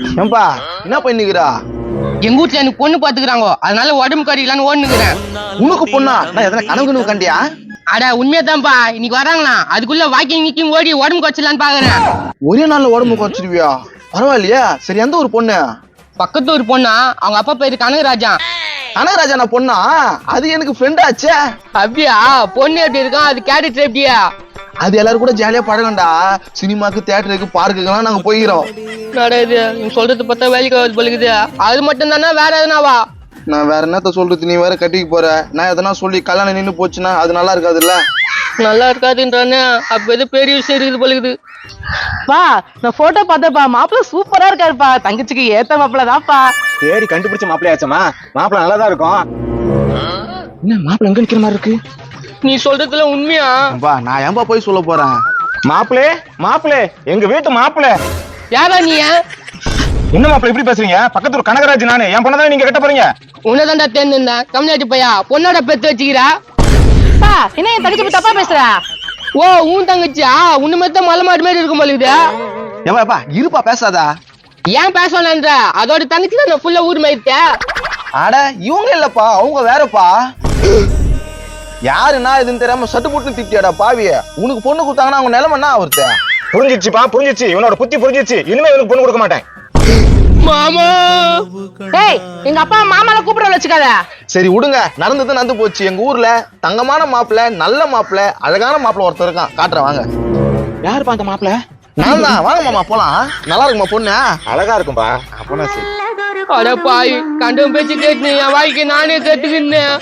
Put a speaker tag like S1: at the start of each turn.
S1: ஏன்பா என்ன பண்ணிக்கிறா?
S2: எங்க வீட்டுல எனக்கு பொண்ணு பாத்துக்கிறாங்க. அதனால உடம்பு கறிக்கலான்னு ஓடுனுக்குறேன்.
S1: உனக்கு பொண்ணா? நான் எதனா கனவு கண்டியா?
S2: அட உண்மையதான்ப்பா. இன்னைக்கு வராங்களா? அதுக்குள்ள வாக்கிங் நிக்கிங் ஓடி உடம்பு குறைச்சலான்னு பாக்குறேன்.
S1: ஒரே நாள்ல உடம்பு குறைச்சிருவியா பரவாயில்லையா. சரி எந்த ஒரு பொண்ணு?
S2: பக்கத்து ஒரு பொண்ணா? அவங்க அப்பா பேரு கனகராஜா.
S1: கனகராஜா நான் பொண்ணா? அது எனக்கு ஃப்ரெண்ட் ஆச்சே.
S2: அப்படியா? பொண்ணு எப்படி இருக்கும்? அது கேரக்டர் எப்படியா?
S1: அது எல்லாரும் கூட ஜாலியா பழகண்டா சினிமாக்கு தியேட்டருக்கு பார்க்குக்கெல்லாம் நாங்க போய்க்கிறோம்.
S2: நடக்குது நீங்க சொல்றது பார்த்தா வேலைக்கு ஆகுது போலுக்குது. அது மட்டும் தானே வேற எதுனாவா?
S1: நான் வேற என்னத்த சொல்றது? நீ வேற கட்டிக்கு போற. நான் எதனா சொல்லி கல்யாணம் நின்னு போச்சுன்னா அது நல்லா இருக்காதுல்ல?
S2: நல்லா இருக்காதுன்றானே. அப்ப எது பெரிய விஷயம் இருக்குது போலுக்குது.
S3: பா நான் போட்டோ பார்த்தப்பா மாப்பிள்ள சூப்பரா இருக்காருப்பா. தங்கச்சிக்கு ஏத்த மாப்பிள்ள தான்ப்பா.
S4: தேடி கண்டுபிடிச்ச மாப்பிள்ளையாச்சம்மா. மாப்பிள்ளை நல்லா தான் இருக்கும்.
S1: என்ன மாப்பிள்ள எங்க நிக்கிற மாதிரி இருக்கு?
S2: நீ சொல்றதுல உண்மையா?
S1: பா நான் ஏன்பா போய் சொல்ல போறேன்?
S4: மாப்பிளே மாப்பிளே எங்க வீட்டு மாப்பிளை.
S2: யாரா நீ?
S4: என்ன மாப்பிளை இப்படி பேசுறீங்க? பக்கத்து ஒரு கனகராஜ் நானு. என் பொண்ணை நீங்க கட்ட போறீங்க?
S2: உன்னதாண்டா தேர்ந்திருந்தேன் கம்யூனிட்டி பையா பொண்ணோட பெத்து வச்சுக்கிறா?
S3: பா என்ன என் தங்கச்சி தப்பா பேசுற?
S2: ஓ உன் தங்கச்சியா? உன்ன மாதிரி மலை மாடு மாதிரி இருக்கும் போலுக்குது
S1: ஏப்பா இருப்பா பேசாதா.
S2: ஏன் பேசணுன்ற அதோட தங்கச்சி தான் ஃபுல்லா ஊர் மயிர்த்த
S1: அட இவங்க இல்லப்பா அவங்க வேறப்பா. யாருன்னா இதுன்னு தெரியாம சட்டு போட்டு திட்டியாடா பாவிய. உனக்கு பொண்ணு கொடுத்தாங்கன்னா அவங்க நிலைமை என்ன ஆகுறது?
S4: புரிஞ்சிச்சுப்பா புரிஞ்சிச்சு இவனோட புத்தி புரிஞ்சிச்சு இனிமே இவனுக்கு பொண்ணு கொடுக்க மாட்டேன்.
S2: மாமா!
S3: ஏய் எங்க அப்பா மாமால கூப்பிட வச்சுக்காத.
S1: சரி விடுங்க. நடந்தது நடந்து போச்சு. எங்க ஊர்ல தங்கமான மாப்பிள்ள நல்ல மாப்பிள்ள அழகான மாப்பிள்ள ஒருத்தர் இருக்கான். காட்டுறேன் வாங்க.
S4: யாருப்பா அந்த மாப்பிளை
S1: நான் தான். வாங்க மாமா போலாம். நல்லா இருக்குமா பொண்ணு?
S4: அழகா இருக்கும்பா. அப்பனா சரி.
S2: அட பாய் கண்டும் பேச்சு கேட்டு என் வாழ்க்கை நானே கட்டுக்கின்னேன்.